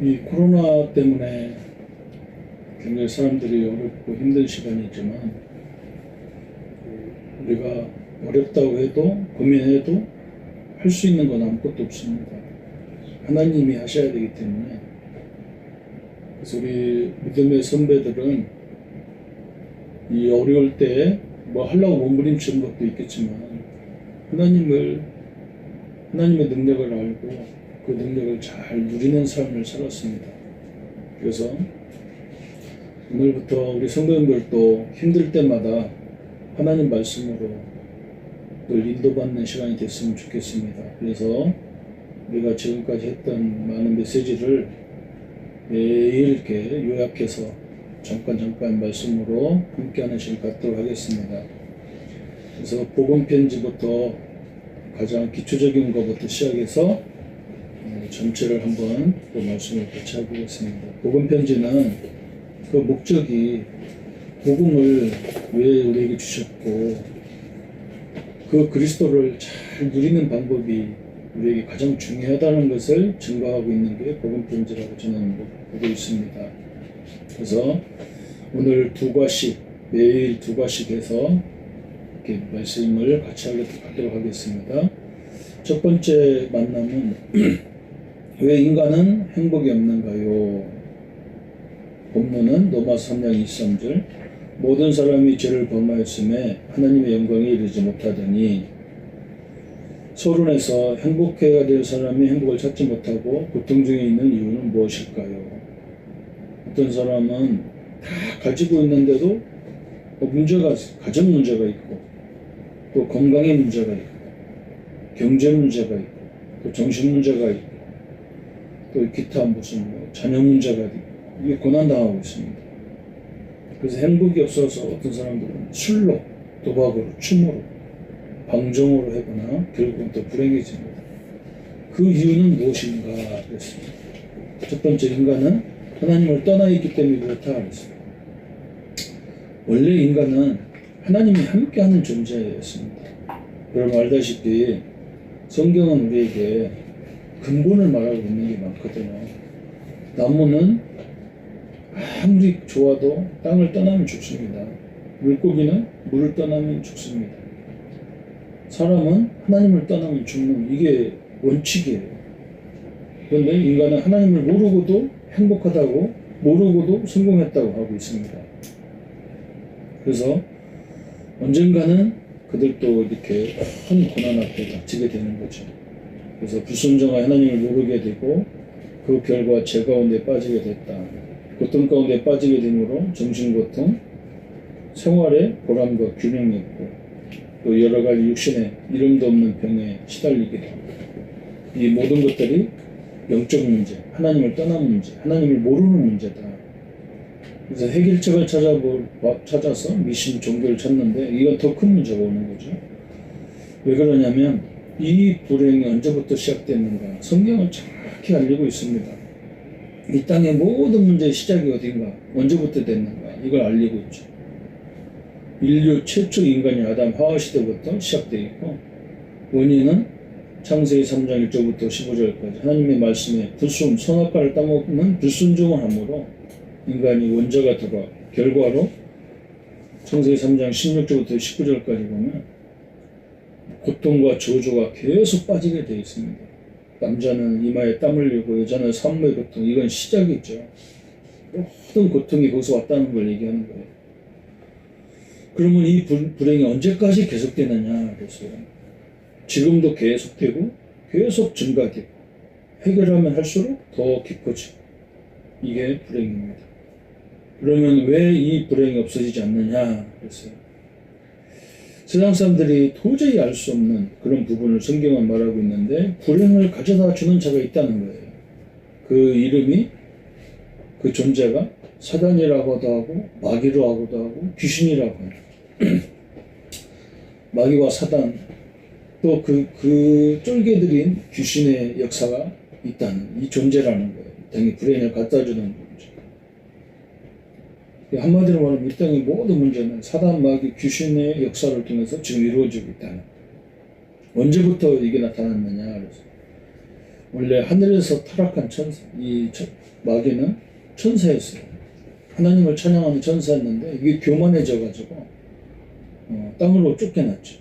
이 코로나 때문에 굉장히 사람들이 어렵고 힘든 시간이지만 그 우리가 어렵다고 해도 고민해도 할 수 있는 건 아무것도 없습니다. 하나님이 하셔야 되기 때문에 그래서 우리 믿음의 선배들은 이 어려울 때 뭐 하려고 몸부림치는 것도 있겠지만 하나님을 하나님의 능력을 알고 그 능력을 잘 누리는 삶을 살았습니다. 그래서 오늘부터 우리 성도님들도 힘들 때마다 하나님 말씀으로 늘 인도받는 시간이 됐으면 좋겠습니다. 그래서 우리가 지금까지 했던 많은 메시지를 매일 이렇게 요약해서 잠깐 잠깐 말씀으로 함께하는 시간 갖도록 하겠습니다. 그래서 복음 편지부터 가장 기초적인 것부터 시작해서 어, 전체를 한번 그 말씀을 같이 해보겠습니다. 복음 편지는 그 목적이 복음을 왜 우리에게 주셨고 그 그리스도를 잘 누리는 방법이 우리에게 가장 중요하다는 것을 증거하고 있는 게 복음 편지라고 저는 보고 있습니다. 그래서 오늘 두 과씩 매일 두 과씩 해서 이렇게 말씀을 같이 하도록 하겠습니다. 첫 번째 만남은 왜 인간은 행복이 없는가요? 본문은 로마서 3장 23절 모든 사람이 죄를 범하였음에 하나님의 영광에 이르지 못하더니 소론에서 행복해야 될 사람이 행복을 찾지 못하고 고통 중에 있는 이유는 무엇일까요? 어떤 사람은 다 가지고 있는데도 뭐 문제가 가정 문제가 있고 또 건강의 문제가 있고 경제 문제가 있고 또 정신 문제가 있고 또 기타 무슨 뭐 자녀 문제가 이게 고난 당하고 있습니다. 그래서 행복이 없어서 어떤 사람들은 술로 도박으로 춤으로 방종으로 하거나 결국은 또 불행해집니다. 그 이유는 무엇인가 그랬습니다. 첫 번째 인간은 하나님을 떠나 있기 때문에 그렇다 그랬습니다. 원래 인간은 하나님이 함께하는 존재였습니다. 여러분 알다시피 성경은 우리에게 근본을 말하고 있는 게 많거든요. 나무는 아무리 좋아도 땅을 떠나면 죽습니다. 물고기는 물을 떠나면 죽습니다. 사람은 하나님을 떠나면 죽는 이게 원칙이에요. 그런데 인간은 하나님을 모르고도 행복하다고 모르고도 성공했다고 하고 있습니다. 그래서 언젠가는 그들도 이렇게 큰 고난 앞에 닥치게 되는 거죠. 그래서 불순종한 하나님을 모르게 되고 그 결과 죄 가운데 빠지게 됐다. 고통 가운데 빠지게 되므로 정신고통, 생활의 보람과 균형이 없고 또 여러 가지 육신의 이름도 없는 병에 시달리게 되고 이 모든 것들이 영적 문제, 하나님을 떠난 문제, 하나님을 모르는 문제다. 그래서 해결책을 찾아볼, 찾아서 미신 종교를 찾는데 이건 더 큰 문제가 오는 거죠. 왜 그러냐면 이 불행이 언제부터 시작됐는가 성경은 정확히 알리고 있습니다. 이 땅의 모든 문제의 시작이 어딘가 언제부터 됐는가 이걸 알리고 있죠. 인류 최초 인간이 아담 하와 시대부터 시작되어 있고 원인은 창세기 3장 1절부터 15절까지 하나님의 말씀에 불순, 선악과를 따먹는 불순종을 함으로 인간이 원자가 들어 결과로 창세기 3장 16절부터 19절까지 보면 고통과 저주가 계속 빠지게 되어 있습니다. 남자는 이마에 땀 흘리고 여자는 산모의 고통 이건 시작이죠. 모든 고통이 거기서 왔다는 걸 얘기하는 거예요. 그러면 이 불, 불행이 언제까지 계속되느냐 그래서 지금도 계속되고 계속 증가되고 해결하면 할수록 더 깊어지고 이게 불행입니다. 그러면 왜 이 불행이 없어지지 않느냐 그랬어요. 세상 사람들이 도저히 알 수 없는 그런 부분을 성경은 말하고 있는데 불행을 가져다 주는 자가 있다는 거예요. 그 이름이 그 존재가 사단이라고도 하고 마귀로 하고도 하고 귀신이라고 해요. 마귀와 사단 또그그 쫄개들인 귀신의 역사가 있다는 이 존재라는 거예요. 이 땅에 불행을 갖다 주는 존재. 한마디로 말하면 이 땅의 모든 문제는 사단 마귀 귀신의 역사를 통해서 지금 이루어지고 있다는. 언제부터 이게 나타났느냐 그래서 원래 하늘에서 타락한 천사, 이 천- 마귀는 천사였어요. 하나님을 찬양하는 천사였는데 이게 교만해져 가지고 어, 땅으로 쫓겨났죠.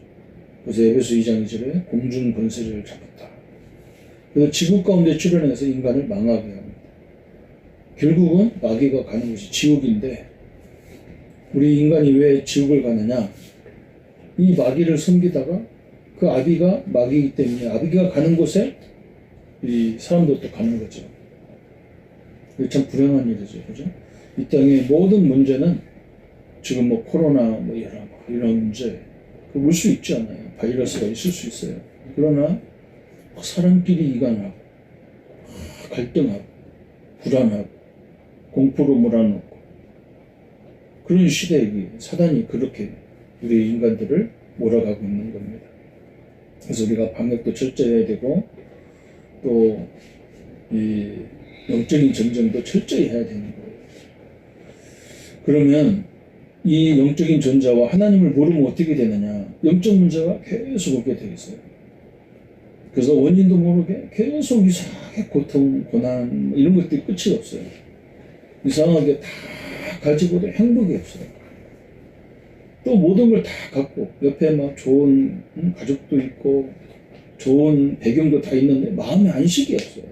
그래서 에베소 2장 2절에 공중 권세를 잡았다. 그래서 지구 가운데 출현해서 인간을 망하게 합니다. 결국은 마귀가 가는 곳이 지옥인데 우리 인간이 왜 지옥을 가느냐? 이 마귀를 섬기다가 그 아비가 마귀이기 때문에 아비가 가는 곳에 이 사람들도 가는 거죠. 이게 참 불행한 일이죠. 그죠? 이 땅의 모든 문제는 지금 뭐 코로나 뭐 여러 뭐 이런 문제 올 수 있지 않아요. 바이러스가 있을 수 있어요. 그러나 사람끼리 이간하고 갈등하고 불안하고 공포로 몰아넣고 그런 시대에 사단이 그렇게 우리 인간들을 몰아가고 있는 겁니다. 그래서 우리가 방역도 철저히 해야 되고 또 이 영적인 전쟁도 철저히 해야 되는 거예요. 그러면 이 영적인 존재와 하나님을 모르면 어떻게 되느냐? 영적 문제가 계속 오게 돼 있어요. 그래서 원인도 모르게 계속 이상하게 고통, 고난 뭐 이런 것들이 끝이 없어요. 이상하게 다 가지고도 행복이 없어요. 또 모든 걸 다 갖고 옆에 막 좋은 음, 가족도 있고 좋은 배경도 다 있는데 마음에 안식이 없어요.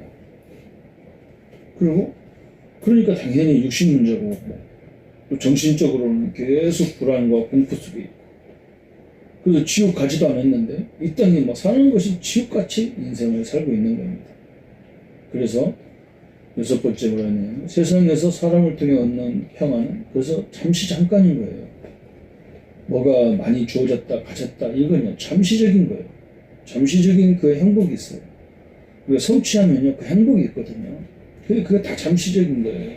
그리고 그러니까 당연히 육신 문제가 오고 또 정신적으로는 계속 불안과 공포 속에 있고 그래서 지옥 가지도 않았는데 이 땅에 뭐 사는 것이 지옥같이 인생을 살고 있는 겁니다. 그래서 여섯 번째 뭐라네요. 세상에서 사람을 통해 얻는 평안은 그래서 잠시 잠깐인 거예요. 뭐가 많이 주어졌다 가졌다 이거는 잠시적인 거예요. 잠시적인 그 행복이 있어요. 우리가 성취하면요 그 행복이 있거든요. 그게 그게 다 잠시적인 거예요.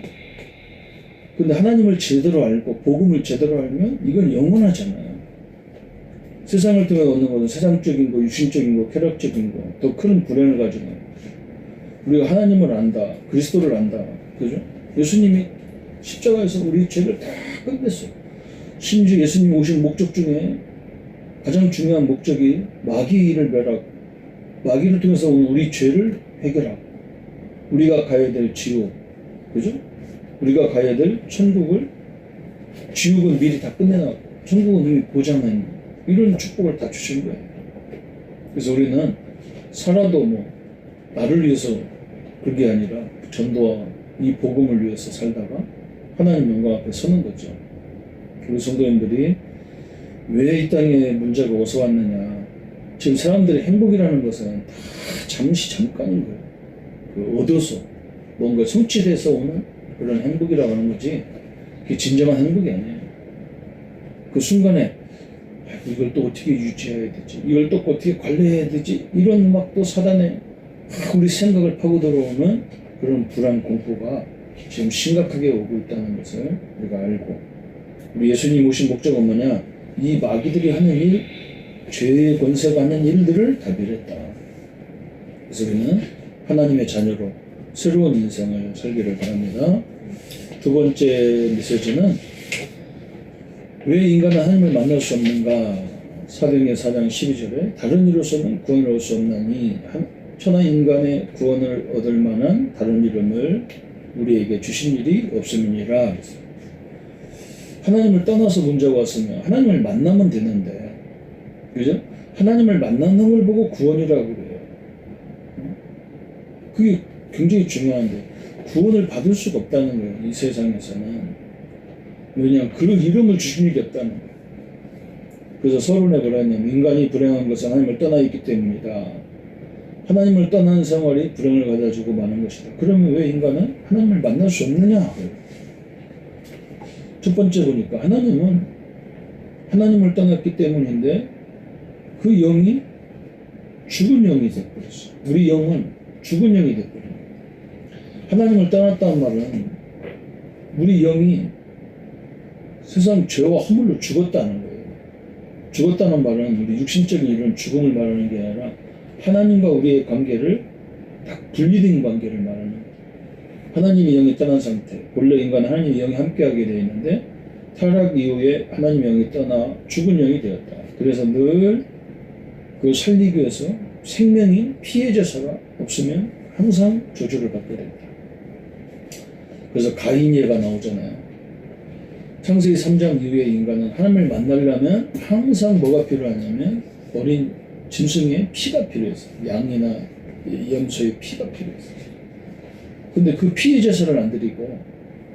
근데 하나님을 제대로 알고 복음을 제대로 알면 이건 영원하잖아요. 세상을 통해 얻는 것은 세상적인 거, 육신적인 거, 쾌락적인 거, 더 큰 불행을 가지고 우리가 하나님을 안다, 그리스도를 안다, 그죠? 예수님이 십자가에서 우리 죄를 다 끝냈어요. 심지어 예수님 오신 목적 중에 가장 중요한 목적이 마귀를 멸하고 마귀를 통해서 온 우리 죄를 해결하고 우리가 가야 될 지옥, 그죠? 우리가 가야 될 천국을 지옥은 미리 다 끝내놨고 천국은 이미 보장한 이런 축복을 다 주신 거예요. 그래서 우리는 살아도 뭐 나를 위해서 그게 아니라 전도와 이 복음을 위해서 살다가 하나님 영광 앞에 서는 거죠. 우리 성도님들이 왜 이 땅에 문제가 어디서 왔느냐. 지금 사람들의 행복이라는 것은 다 잠시 잠깐인 거예요. 그 얻어서 뭔가 성취돼서 오는 그런 행복이라고 하는 거지. 그게 진정한 행복이 아니에요. 그 순간에 아, 이걸 또 어떻게 유지해야 되지? 이걸 또 어떻게 관리해야 되지? 이런 막 또 사단의 막 우리 생각을 파고 들어오는 그런 불안 공포가 지금 심각하게 오고 있다는 것을 우리가 알고 우리 예수님 오신 목적은 뭐냐? 이 마귀들이 하는 일, 죄의 권세가 하는 일들을 다 멸했다. 그래서 우리는 하나님의 자녀로 새로운 인생을 살기를 바랍니다. 두 번째 메시지는 왜 인간은 하나님을 만날 수 없는가? 사도행전 4장 12절에 다른 이로서는 구원을 얻을 수 없나니 한- 천하 인간의 구원을 얻을 만한 다른 이름을 우리에게 주신 일이 없음이니라. 하나님을 떠나서 문제가 왔으면 하나님을 만나면 되는데, 그죠? 하나님을 만나는 걸 보고 구원이라고 그래요. 그게 굉장히 중요한데, 구원을 받을 수가 없다는 거예요, 이 세상에서는. 왜냐하면 그 이름을 주신 일이 없다는 거예요. 그래서 서론에 했냐면, 인간이 불행한 것은 하나님을 떠나 있기 때문이다. 하나님을 떠난 생활이 불행을 가져주고 마는 것이다. 그러면 왜 인간은 하나님을 만날 수 없느냐? 첫 번째 보니까 하나님은 하나님을 떠났기 때문인데 그 영이 죽은 영이 돼버렸어. 우리 영은 죽은 영이 돼버려. 하나님을 떠났다는 말은 우리 영이 세상 죄와 허물로 죽었다는 거예요. 죽었다는 말은 우리 육신적인 이런 죽음을 말하는 게 아니라 하나님과 우리의 관계를 딱 분리된 관계를 말하는. 하나님의 영이 떠난 상태. 원래 인간은 하나님의 영이 함께하게 되어 있는데 타락 이후에 하나님의 영이 떠나 죽은 영이 되었다. 그래서 늘 그 살리기 위해서 생명이 피해자사가 없으면 항상 저주를 받게 된다. 그래서 가인 예가 나오잖아요. 창세기 3장 이후에 인간은 하나님을 만나려면 항상 뭐가 필요하냐면 어린 짐승의 피가 필요했어. 양이나 염소의 피가 필요했어. 근데 그 피의 제사를 안 드리고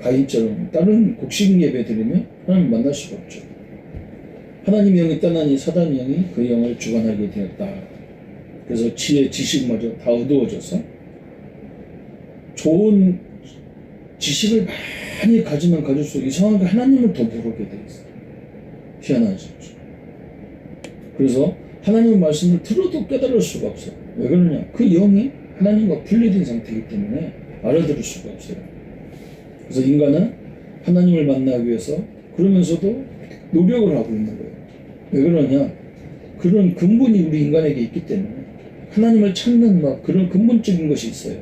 가인처럼 다른 곡식 예배 드리면 하나님 만날 수가 없죠. 하나님 영이 떠나니 사단 영이 그 영을 주관하게 되었다. 그래서 지혜, 지식마저 다 어두워져서 좋은 지식을 많이 가지면 가질수록 이상하게 하나님을 더 모르게 돼 있어요. 희한하죠. 그래서 하나님의 말씀을 들어도 깨달을 수가 없어요. 왜 그러냐? 그 영이 하나님과 분리된 상태이기 때문에 알아들을 수가 없어요. 그래서 인간은 하나님을 만나기 위해서 그러면서도 노력을 하고 있는 거예요. 왜 그러냐? 그런 근본이 우리 인간에게 있기 때문에 하나님을 찾는 막 그런 근본적인 것이 있어요.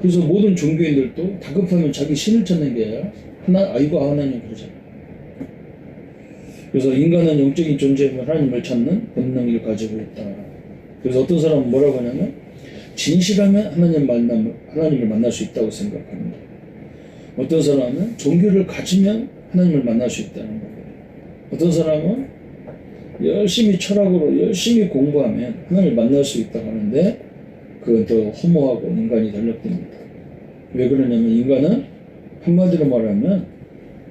그래서 모든 종교인들도 다급하면 자기 신을 찾는 게 아니라 하나 아이고 하나님 그러잖아요. 그래서 인간은 영적인 존재이면 하나님을 찾는 본능을 가지고 있다. 그래서 어떤 사람은 뭐라고 하냐면 진실하면 하나님 만남 하나님을 만날 수 있다고 생각합니다. 어떤 사람은 종교를 가지면 하나님을 만날 수 있다는 거예요. 어떤 사람은 열심히 철학으로 열심히 공부하면 하나님을 만날 수 있다고 하는데 그건 더 허무하고 인간이 전력됩니다. 왜 그러냐면 인간은 한마디로 말하면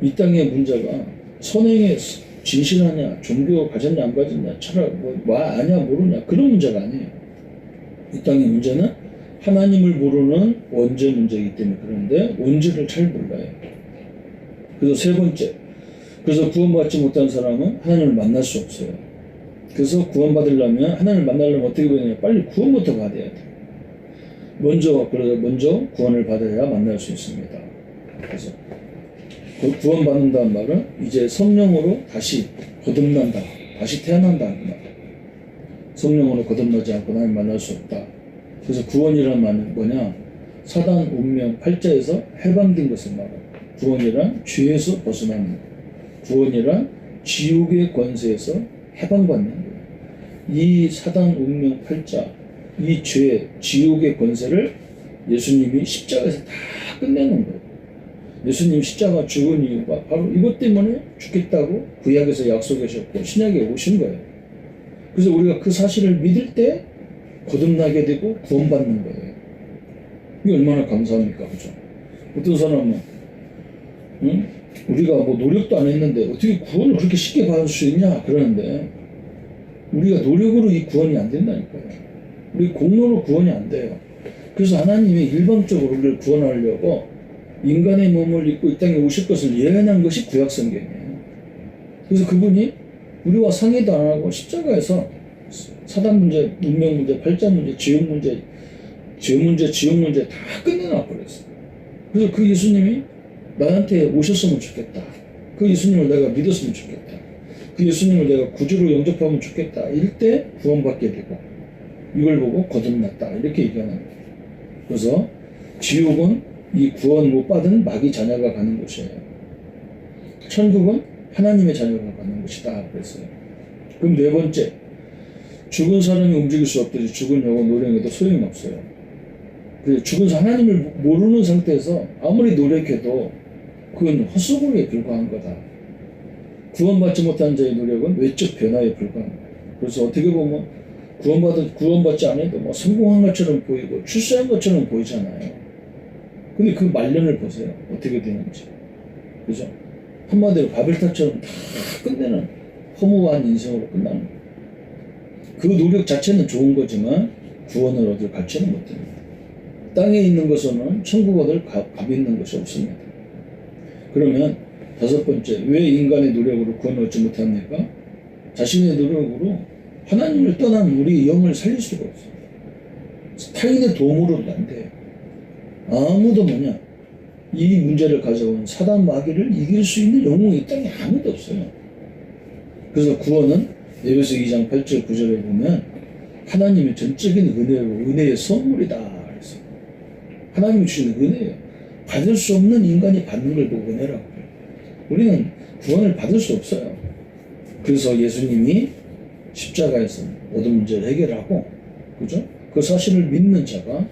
이 땅의 문제가 선행에 진실하냐, 종교 가졌냐 안 가졌냐, 철학 뭐, 뭐 아냐 모르냐 그런 문제가 아니에요. 이 땅의 문제는 하나님을 모르는 원죄 문제이기 때문에 그런데 원죄를 잘 몰라요. 그래서 세 번째, 그래서 구원받지 못한 사람은 하나님을 만날 수 없어요. 그래서 구원받으려면 하나님을 만나려면 어떻게 되냐? 빨리 구원부터 받아야 돼. 먼저 그래서 먼저 구원을 받아야 만날 수 있습니다. 그래서 그 구원받는다는 말은 이제 성령으로 다시 거듭난다, 다시 태어난다는 말. 성령으로 거듭나지 않고 하나님 만날 수 없다. 그래서 구원이란 말은 뭐냐? 사단 운명 팔자에서 해방된 것을 말하고 구원이란 죄에서 벗어나는 것. 구원이란 지옥의 권세에서 해방받는 거예요. 이 사단 운명 팔자, 이 죄, 지옥의 권세를 예수님이 십자가에서 다 끝내는 거예요. 예수님 십자가 죽은 이유가 바로 이것 때문에 죽겠다고 구약에서 약속하셨고 신약에 오신 거예요. 그래서 우리가 그 사실을 믿을 때 거듭나게 되고 구원받는 거예요. 이게 얼마나 감사합니까, 그죠? 어떤 사람은 응? 우리가 뭐 노력도 안 했는데 어떻게 구원을 그렇게 쉽게 받을 수 있냐 그러는데 우리가 노력으로 이 구원이 안 된다니까요. 우리 공로로 구원이 안 돼요. 그래서 하나님이 일방적으로 우리를 구원하려고 인간의 몸을 입고 이 땅에 오실 것을 예언한 것이 구약 성경이에요. 그래서 그분이 우리와 상의도 안 하고 십자가에서 사단 문제, 운명 문제, 팔자 문제, 지옥 문제, 죄 문제, 지옥 문제 다 끝내놔 버렸어요. 그래서 그 예수님이 나한테 오셨으면 좋겠다. 그 예수님을 내가 믿었으면 좋겠다. 그 예수님을 내가 구주로 영접하면 좋겠다. 이럴 때 구원받게 되고 이걸 보고 거듭났다. 이렇게 얘기하는 거예요. 그래서 지옥은 이 구원 못 받은 마귀 자녀가 가는 곳이에요. 천국은 하나님의 자녀가 가는 곳이다. 그랬어요. 그럼 네 번째, 죽은 사람이 움직일 수 없듯이 죽은 영혼 노력해도 소용이 없어요. 그 죽은 사- 하나님을 모르는 상태에서 아무리 노력해도 그건 헛소리에 불과한 거다. 구원받지 못한 자의 노력은 외적 변화에 불과한 거예요. 그래서 어떻게 보면 구원받은 구원받지 않아도 뭐 성공한 것처럼 보이고 출세한 것처럼 보이잖아요. 근데 그 말년을 보세요. 어떻게 되는지. 그죠? 한마디로 바벨탑처럼 다 끝내는 허무한 인생으로 끝나는. 그 노력 자체는 좋은 거지만 구원을 얻을 가치는 못 됩니다. 땅에 있는 것은 천국 얻을 값, 값 있는 것이 없습니다. 그러면 다섯 번째, 왜 인간의 노력으로 구원을 얻지 못합니까? 자신의 노력으로 하나님을 떠난 우리 영을 살릴 수가 없어요. 타인의 도움으로도 안 돼요. 아무도 뭐냐, 이 문제를 가져온 사단 마귀를 이길 수 있는 영웅이 이 땅에 아무도 없어요. 그래서 구원은 에베소 2장 8절 9절에 보면 하나님의 전적인 은혜로 은혜의 선물이다 그랬어요. 하나님이 주시는 은혜예요. 받을 수 없는 인간이 받는 걸 보고 은혜라고 해요. 우리는 구원을 받을 수 없어요. 그래서 예수님이 십자가에서 모든 문제를 해결하고 그죠? 그 사실을 믿는 자가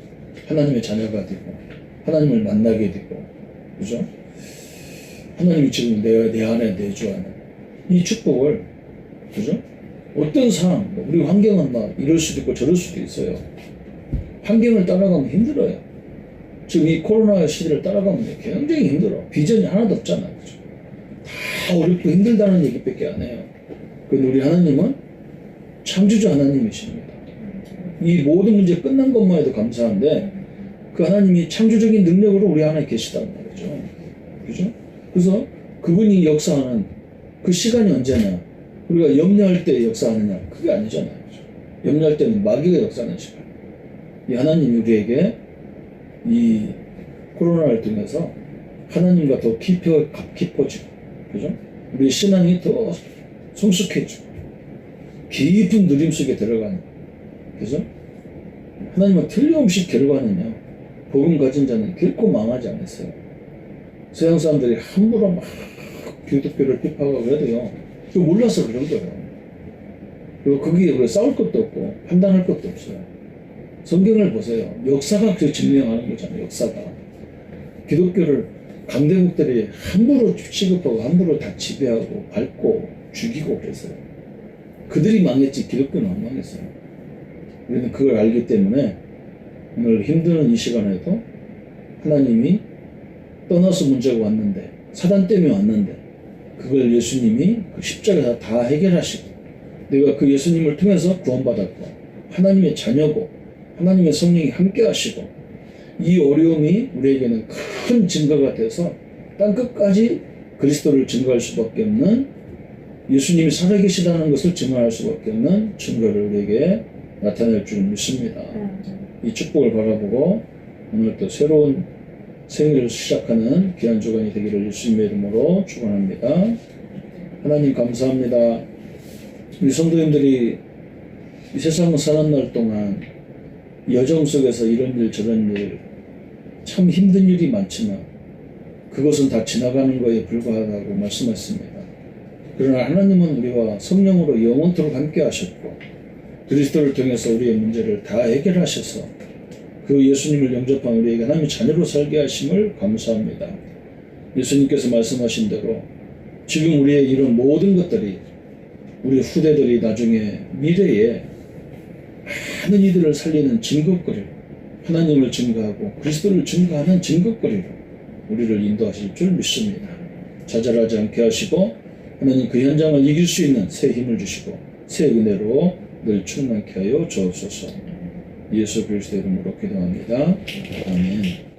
하나님의 자녀가 되고 하나님을 만나게 되고 그죠? 하나님이 지금 내, 내 안에 내주하는 이 축복을 그죠? 어떤 상황, 뭐 우리 환경은 막 이럴 수도 있고 저럴 수도 있어요. 환경을 따라가면 힘들어요. 지금 이 코로나 시대를 따라가면 굉장히 힘들어. 비전이 하나도 없잖아요. 그죠? 다 어렵고 힘들다는 얘기밖에 안 해요. 근데 우리 하나님은 창조주 하나님이십니다. 이 모든 문제 끝난 것만 해도 감사한데 그 하나님이 창조적인 능력으로 우리 안에 계시단 말이죠. 그죠? 그래서 그분이 역사하는 그 시간이 언제냐? 우리가 염려할 때 역사하느냐? 그게 아니잖아요. 염려할 때는 마귀가 역사하는 시간. 이 하나님이 우리에게 이 코로나를 통해서 하나님과 더 깊어, 깊어지고, 그죠? 우리 신앙이 더 성숙해지고, 깊은 누림 속에 들어가는, 그죠? 하나님은 틀림없이 결과는요, 복음 가진 자는 결코 망하지 않았어요. 서양 사람들이 함부로 막 기독교를 비판하고 그래도요, 그거 몰라서 그런 거예요. 그리고 거기에 싸울 것도 없고, 판단할 것도 없어요. 성경을 보세요. 역사가 그 증명하는 거잖아요. 역사가. 기독교를 강대국들이 함부로 취급하고 함부로 다 지배하고 밟고 죽이고 그랬어요. 그들이 망했지 기독교는 안 망했어요. 우리는 그걸 알기 때문에 오늘 힘드는 이 시간에도 하나님이 떠나서 문제가 왔는데 사단 때문에 왔는데 그걸 예수님이 그 십자가에서 다 해결하시고 내가 그 예수님을 통해서 구원받았고 하나님의 자녀고 하나님의 성령이 함께 하시고 이 어려움이 우리에게는 큰 증거가 돼서 땅 끝까지 그리스도를 증거할 수밖에 없는 예수님이 살아계시다는 것을 증언할 수밖에 없는 증거를 우리에게 나타낼 줄 믿습니다. 이 축복을 바라보고 오늘 또 새로운 생일을 시작하는 귀한 주간이 되기를 예수님의 이름으로 축원합니다. 하나님 감사합니다. 우리 성도님들이 이 세상을 사는 날 동안 여정 속에서 이런 일 저런 일 참 힘든 일이 많지만 그것은 다 지나가는 거에 불과하다고 말씀하셨습니다. 그러나 하나님은 우리와 성령으로 영원토록 함께 하셨고 그리스도를 통해서 우리의 문제를 다 해결하셔서 그 예수님을 영접한 우리에게 하나님의 자녀로 살게 하심을 감사합니다. 예수님께서 말씀하신 대로 지금 우리의 이런 모든 것들이 우리 후대들이 나중에 미래에 많은 이들을 살리는 증거거리로 하나님을 증거하고 그리스도를 증거하는 증거거리로 우리를 인도하실 줄 믿습니다. 좌절하지 않게 하시고 하나님 그 현장을 이길 수 있는 새 힘을 주시고 새 은혜로 늘 충만케 하여 주옵소서. 예수 그리스도 이름으로 기도합니다. 아멘.